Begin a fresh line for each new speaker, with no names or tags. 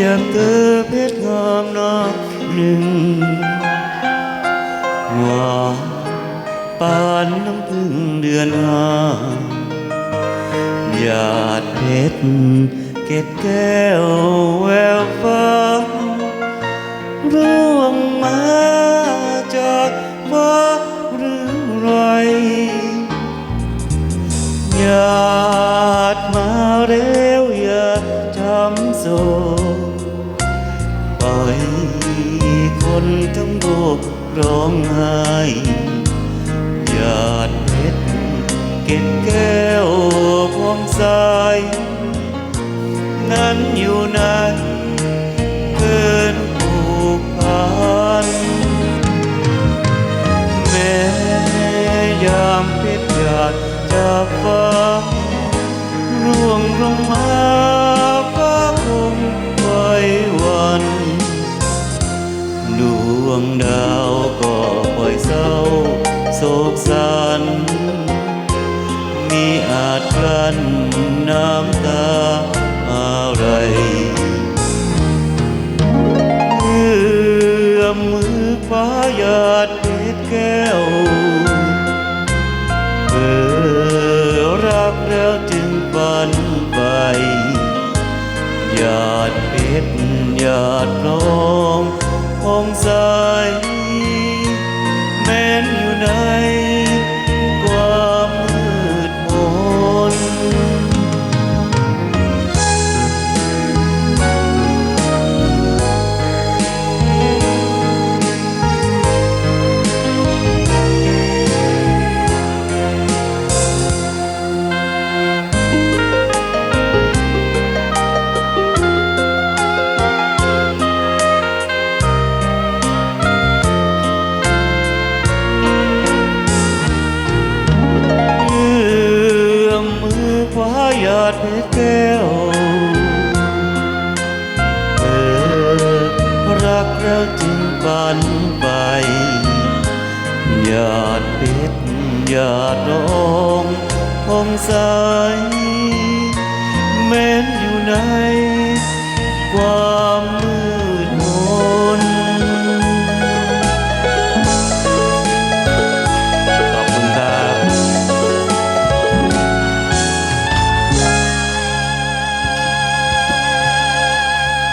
ยบเธอเพชรงามนักหนึ่งหวานปานน้ำพึ่งเดือนห้าหยาดเพชรเกล็ดแก้วแววฟ้าร่วงมาจากฟ้าหรือไรหยาด อยคนทั้งโลกร้องไห้หยาดเพชรเก็ดแก้วพวงใสนั้นอยู่ไหน กั้นน้ำตาอะไรเอื้อมมือฟ้าหยาดเพชรแก้วเปิดรักแล้วจึงฝันไปหยาดเพชรหยาดน้องพองใส ดแก้วเปิดรักแล้วจึงปันไปหยาดเพชรหยาดร้องพองใสแม้น